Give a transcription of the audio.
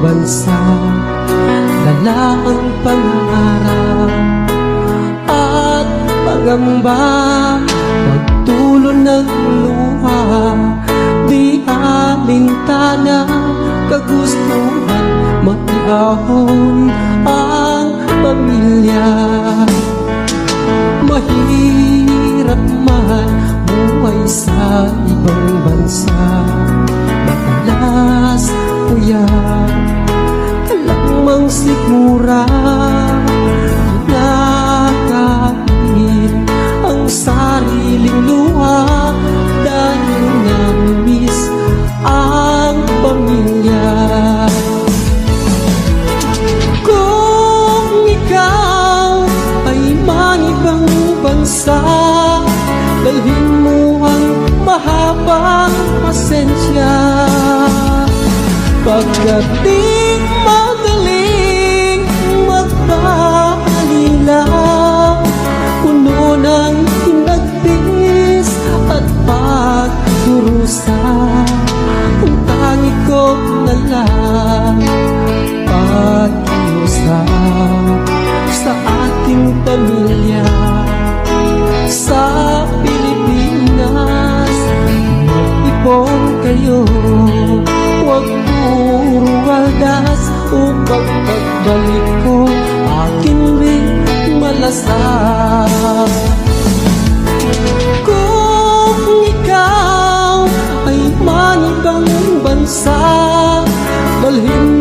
bansa Dala ang pangarap At pagamba Pagtulo ng luha. Di alintana Kagustuhan Matiahon ang pamilya. Mahirap man buhay sa ibang bansa bansa Dalhin mo ang mahabang pasensya. Pagdating magaling magpaalila Puno ng hinagpis at pagdurusa Ang tangi ko na lang pag-iusap sa ating pamilya sa Pilipinas. Mag-ipon kayo huwag puro waldas upang pagbalik ko akin rin malasap kung ikaw ay manibang bansa Dalhin